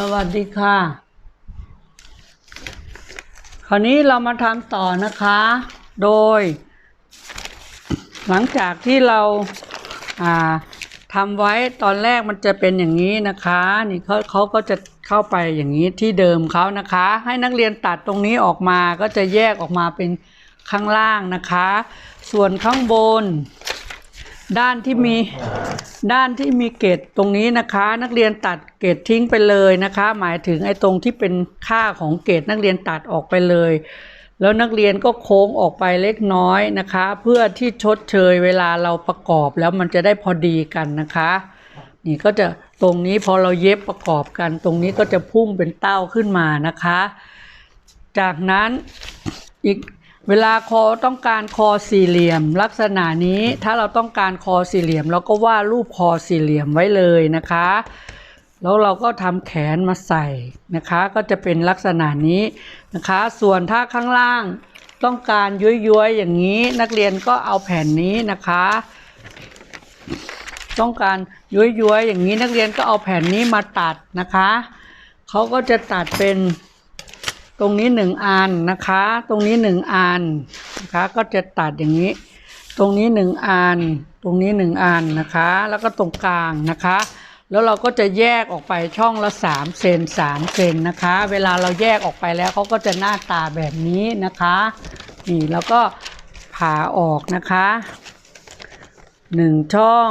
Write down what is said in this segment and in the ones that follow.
สวัสดีค่ะ คราวนี้เรามาทำต่อนะคะ โดย หลังจากที่เราทำไว้ตอนแรกมันจะเป็นอย่างนี้นะคะ นี่เขาเขาก็จะเข้าไปอย่างนี้ที่เดิมเขานะคะ ให้นักเรียนตัดตรงนี้ออกมาก็จะแยกออกมาเป็นข้างล่างนะคะ ส่วนข้างบน ด้านที่มีด้านที่มีเกตตรงนี้นะคะ นักเรียนตัดเกตทิ้งไปเลยนะคะ หมายถึงไอ้ตรงที่เป็นค่าของเกตนักเรียนตัดออกไปเลย แล้วนักเรียนก็โค้งออกไปเล็กน้อยนะคะ เพื่อที่ชดเชยเวลาเราประกอบแล้วมันจะได้พอดีกันนะคะ นี่ก็จะตรงนี้พอเราเย็บประกอบกัน ตรงนี้ก็จะพุ่งเป็นเต้าขึ้นมานะคะ จากนั้นอีก เวลาคอต้องการคอสี่เหลี่ยม ลักษณะนี้ถ้าเราต้องการคอสี่เหลี่ยมเราก็วาดรูปคอสี่เหลี่ยมไว้เลยนะคะ แล้วเราก็ทำแขนมาใส่นะคะ ก็จะเป็นลักษณะนี้นะคะ ส่วนถ้าข้างล่างต้องการย้วยๆอย่างนี้นักเรียนก็เอาแผ่นนี้นะคะ ต้องการย้วยๆอย่างนี้นักเรียนก็เอาแผ่นนี้มาตัดนะคะเขาก็จะตัดเป็น ตรงนี้หนึ่งอันนะคะ ตรงนี้หนึ่งอันนะคะ ก็จะตัดอย่างนี้ ตรงนี้หนึ่งอัน ตรงนี้หนึ่งอันนะคะ แล้วก็ตรงกลางนะคะ แล้วเราก็จะแยกออกไปช่องละสามเซนสามเซนนะคะ เวลาเราแยกออกไปแล้วเขาก็จะหน้าตาแบบนี้นะคะ นี่แล้วก็ผ่าออกนะคะหนึ่งช่อง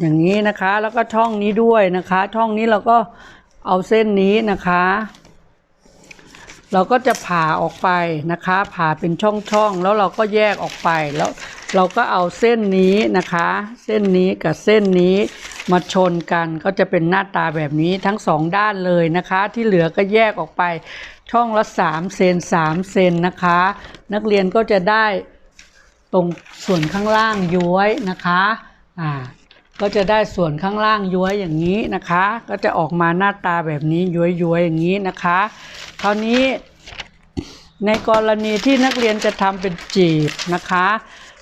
อย่างนี้นะคะ แล้วก็ช่องนี้ด้วยนะคะ ช่องนี้เราก็เอาเส้นนี้นะคะ เราก็จะผ่าออกไปนะคะ ผ่าเป็นช่องๆ แล้วเราก็แยกออกไปแล้วเราก็เอาเส้นนี้นะคะ เส้นนี้กับเส้นนี้มาชนกันก็จะเป็นหน้าตาแบบนี้ทั้งสองด้านเลยนะคะ ที่เหลือก็แยกออกไปช่องละ3เซน3เซนนะคะ นักเรียนก็จะได้ตรงส่วนข้างล่างย้วยนะคะอ่าก็จะได้ส่วนข้างล่างย้วยอย่างนี้นะคะ ก็จะออกมาหน้าตาแบบนี้ย้วยๆอย่างนี้นะคะ คราวนี้ในกรณีที่นักเรียนจะทำเป็นจีบนะคะ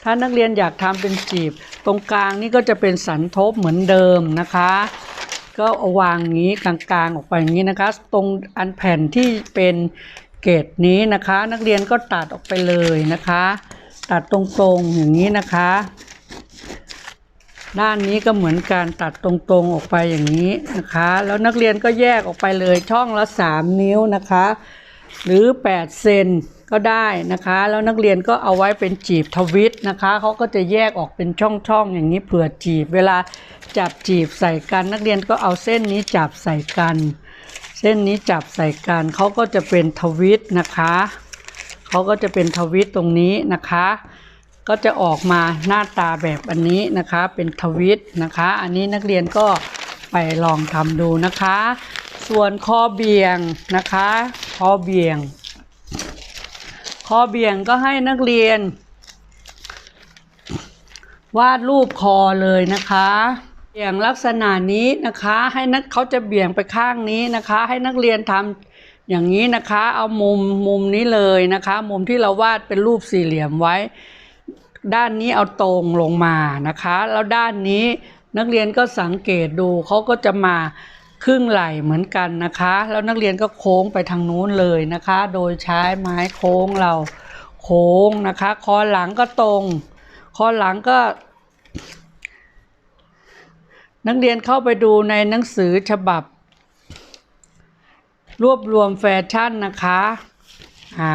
ถ้านักเรียนอยากทำเป็นจีบ ตรงกลางนี่ก็จะเป็นสันทบเหมือนเดิมนะคะ ก็เอาวางอย่างนี้กลางๆออกไปอย่างนี้นะคะ ตรงอันแผ่นที่เป็นเกรดนี้นะคะ นักเรียนก็ตัดออกไปเลยนะคะ ตัดตรงๆอย่างนี้นะคะ ด้านนี้ก็เหมือนการตัดตรงๆออกไปอย่างนี้นะคะ แล้วนักเรียนก็แยกออกไปเลยช่องละ 3 นิ้วนะคะ หรือ 8 เซนก็ได้นะคะ แล้วนักเรียนก็เอาไว้เป็นจีบทวิตนะคะเขาก็จะแยกออกเป็นช่องๆอย่างนี้เผื่อจีบ เวลาจับจีบใส่กัน นักเรียนก็เอาเส้นนี้จับใส่กัน เส้นนี้จับใส่กันเขาก็จะเป็นทวิตนะคะเขาก็จะเป็นทวิตตรงนี้นะคะ ก็จะออกมาหน้าตาแบบอันนี้นะคะเป็นทวิตนะคะ อันนี้นักเรียนก็ไปลองทำดูนะคะ ส่วนคอเบี่ยงนะคะคอเบี่ยงคอเบี่ยงก็ให้นักเรียน วาดรูปคอเลยนะคะเบี่ยงลักษณะนี้นะคะให้นักเขาจะเบี่ยงไปข้างนี้นะคะ ให้นักเรียนทำอย่างนี้นะคะ เอามุมมุมนี้เลยนะคะ มุมที่เราวาดเป็นรูปสี่เหลี่ยมไว้ ด้านนี้เอาตรงลงมานะคะ แล้วด้านนี้นักเรียนก็สังเกตดูเขาก็จะมาครึ่งไหล่เหมือนกันนะคะ แล้วนักเรียนก็โค้งไปทางนู้นเลยนะคะ โดยใช้ไม้โค้งเราโค้งนะคะคอหลังก็ตรงคอหลังก็ นักเรียนเข้าไปดูในหนังสือฉบับ รวบรวมแฟชั่นนะคะอ่า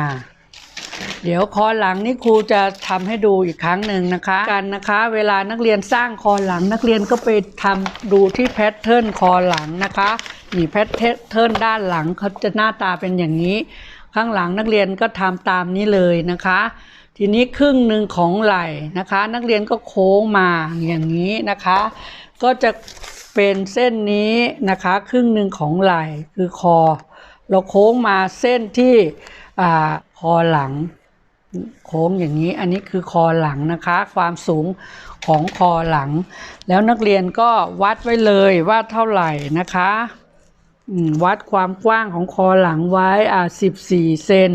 เดี๋ยวคอหลังนี่ครูจะทำให้ดูอีกครั้งหนึ่งนะคะ กันนะคะ เวลานักเรียนสร้างคอหลัง นักเรียนก็ไปทำดูที่แพทเทิร์นคอหลังนะคะนี่แพทเทิร์นด้านหลังเขาจะหน้าตาเป็นอย่างนี้ ข้างหลังนักเรียนก็ทำตามนี้เลยนะคะ ทีนี้ครึ่งหนึ่งของไหล่นะคะ นักเรียนก็โค้งมาอย่างนี้นะคะ ก็จะเป็นเส้นนี้นะคะ ครึ่งหนึ่งของไหล่คือคอ เราโค้งมาเส้นที่อคอหลัง โค้งอย่างนี้อันนี้คือคอหลังนะคะ ความสูงของคอหลัง แล้วนักเรียนก็วัดไว้เลยว่าเท่าไหร่นะคะวัดความกว้างของคอหลังไว้อ่า14เซน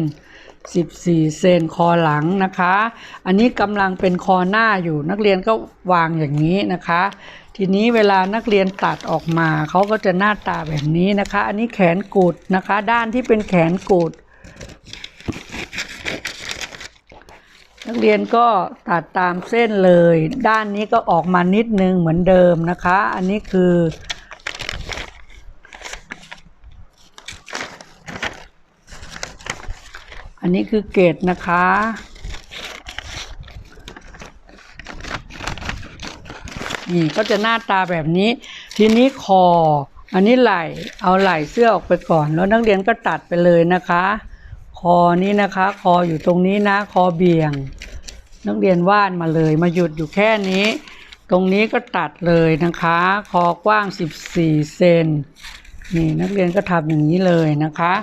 14เซนคอหลังนะคะ อันนี้กำลังเป็นคอหน้าอยู่นักเรียนก็วางอย่างนี้นะคะ ทีนี้เวลานักเรียนตัดออกมาเขาก็จะหน้าตาแบบนี้นะคะ อันนี้แขนกุดนะคะ ด้านที่เป็นแขนกุด นักเรียนก็ตัดตามเส้นเลย ด้านนี้ก็ออกมานิดนึงเหมือนเดิมนะคะ อันนี้คือ อันนี้คือเกตนะคะ นี่ก็จะหน้าตาแบบนี้ ทีนี้คอ อันนี้ไหล่ เอาไหล่เสื้อออกไปก่อน แล้วนักเรียนก็ตัดไปเลยนะคะ คอนี้นะคะ คออยู่ตรงนี้นะ คอเบี่ยง นักเรียนวาดมาเลย มาหยุดอยู่แค่นี้ ตรงนี้ก็ตัดเลยนะคะ คอกว้าง 14 เซนนี่นักเรียนก็ทำอย่างนี้เลยนะคะ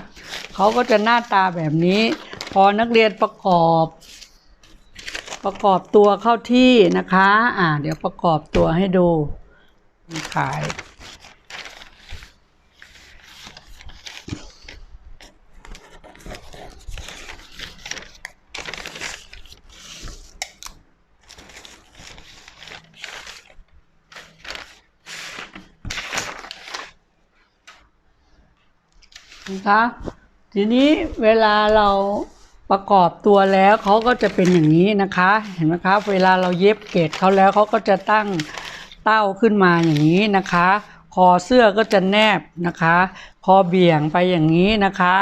เขาก็จะหน้าตาแบบนี้ พอนักเรียนประกอบ ประกอบตัวเข้าที่นะคะ อ่า เดี๋ยวประกอบตัวให้ดูขาย นะคะทีนี้เวลาเราประกอบตัวแล้วเขาก็จะเป็นอย่างนี้นะคะ เห็นไหมครับเวลาเราเย็บเกตเขาแล้วเขาก็จะตั้งเต้าขึ้นมาอย่างนี้นะคะ คอเสื้อก็จะแนบนะคะ คอเบี่ยงไปอย่างนี้นะคะ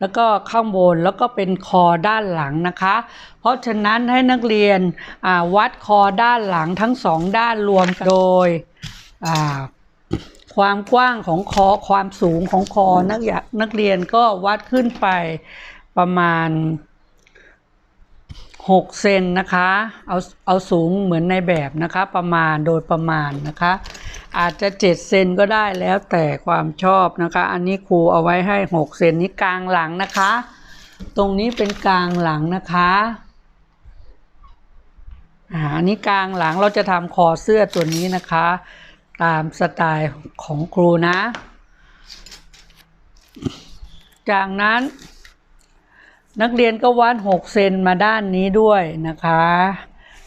แล้วก็ข้างบนแล้วก็เป็นคอด้านหลังนะคะ เพราะฉะนั้นให้นักเรียนวัดคอด้านหลังทั้งสองด้านรวมกันโดย ความกว้างของคอความสูงของคอนักยนักเรียนก็วัดขึ้นไปประมาณ 6 เซนนะคะ เอาเอาสูงเหมือนในแบบนะคะประมาณโดยประมาณนะคะ อาจจะ 7 เซนก็ได้แล้วแต่ความชอบนะคะ อันนี้ครูเอาไว้ให้ 6 เซนนี้กลางหลังนะคะ ตรงนี้เป็นกลางหลังนะคะอ่าอันนี้กลางหลังเราจะทำคอเสื้อตัวนี้นะคะ ตามสไตล์ของครูนะ จากนั้น นักเรียนก็วัด6เซนมาด้านนี้ด้วยนะคะ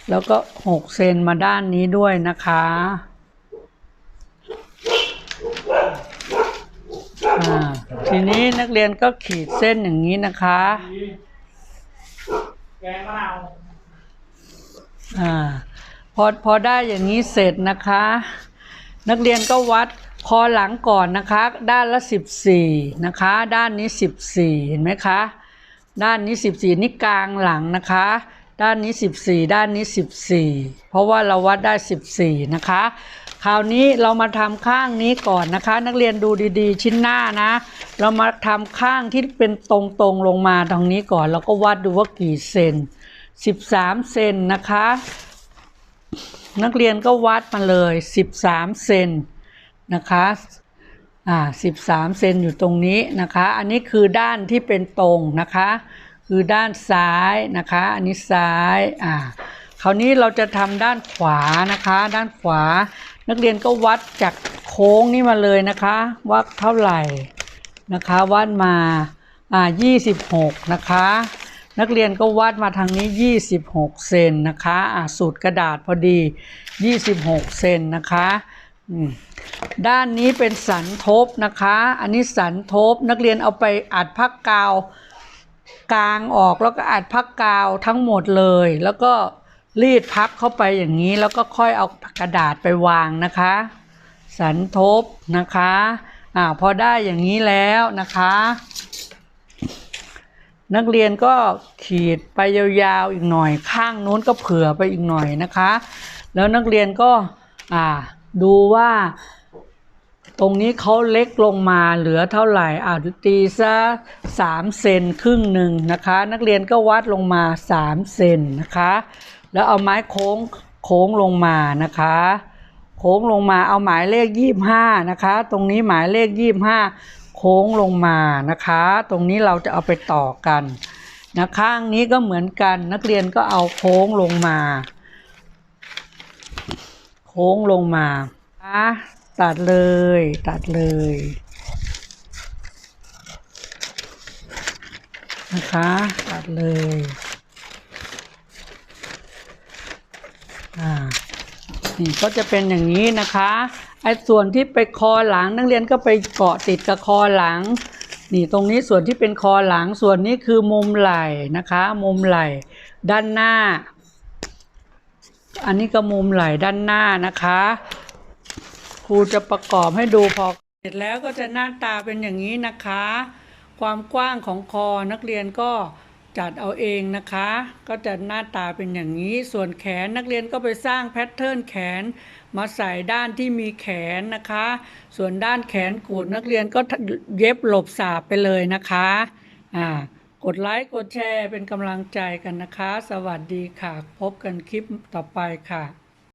แล้วก็6เซนมาด้านนี้ด้วยนะคะทีนี้นักเรียนก็ขีดเส้นอย่างนี้นะคะแกงมะนาวอ่าพอพอได้อย่างนี้เสร็จนะคะ นักเรียนก็วัดคอหลังก่อนนะคะ ด้านละ 14 นะคะ ด้านนี้ 14 เห็นไหมคะ ด้านนี้ 14 นี่กลางหลังนะคะ ด้านนี้ 14 ด้านนี้ 14 เพราะว่าเราวัดได้ 14 นะคะ คราวนี้เรามาทำข้างนี้ก่อนนะคะ นักเรียนดูดีๆ ชิ้นหน้านะ เรามาทำข้างที่เป็นตรงๆลงมาตรงนี้ก่อน แล้วก็วัดดูว่ากี่เซน 13 เซนนะคะ นักเรียนก็วัดมาเลย 13 เซนนะคะอ่า13 เซนอยู่ตรงนี้นะคะ อันนี้คือด้านที่เป็นตรงนะคะ คือด้านซ้ายนะคะ อันนี้ซ้ายอ่าคราวนี้เราจะทำด้านขวานะคะ ด้านขวา นักเรียนก็วัดจากโค้งนี้มาเลยนะคะว่าเท่าไหร่นะคะวัดมาอ่า26 นะคะ นักเรียนก็วัดมาทางนี้ 26 เซนนะคะอ่าสูตรกระดาษพอดี 26 เซนนะคะด้านนี้เป็นสันทบนะคะ อันนี้สันทบนักเรียนเอาไปอัดพักกาวกลางออกแล้วก็อัดพักกาวทั้งหมดเลย แล้วก็รีดพับเข้าไปอย่างนี้ แล้วก็ค่อยเอากระดาษไปวางนะคะ สันทบนะคะอ่าพอได้อย่างนี้แล้วนะคะ นักเรียนก็ขีดไปยาวๆอีกหน่อย ข้างนู้นก็เผื่อไปอีกหน่อยนะคะ แล้วนักเรียนก็อ่าดูว่า ตรงนี้เขาเล็กลงมาเหลือเท่าไหร่อ่าตีซะสามเซนครึ่งหนึ่งนะคะ นักเรียนก็วัดลงมาสามเซนนะคะ แล้วเอาไม้โค้งโค้งลงมานะคะโค้งลงมาเอาหมายเลขยี่ห้านะคะ ตรงนี้หมายเลขยี่ห้า ค้งลงมานะคะ ตรงนี้เราจะเอาไปต่อกันนะข้างนี้ก็เหมือนกัน นักเรียนก็เอาโค้งลงมา โค้งลงมาอะตัดเลย ตัดเลยนะคะ ตัดเลยอ่านี่ก็จะเป็นอย่างนี้นะคะ ไอ้ส่วนที่ไปคอหลังนักเรียนก็ไปเกาะติดกับคอหลัง นี่ตรงนี้ส่วนที่เป็นคอหลังส่วนนี้คือมุมไหล่นะคะ มุมไหล่ด้านหน้า อันนี้ก็มุมไหล่ด้านหน้านะคะครูจะประกอบให้ดูพอเสร็จแล้วก็จะหน้าตาเป็นอย่างนี้นะคะ ความกว้างของคอนักเรียนก็ จัดเอาเองนะคะ ก็จะหน้าตาเป็นอย่างนี้ ส่วนแขนนักเรียนก็ไปสร้างแพทเทิร์นแขน มาใส่ด้านที่มีแขนนะคะ ส่วนด้านแขนกูดนักเรียนก็เย็บหลบสาบไปเลยนะคะอ่ากดไลค์กดแชร์เป็นกำลังใจกันนะคะ สวัสดีค่ะ พบกันคลิปต่อไปค่ะ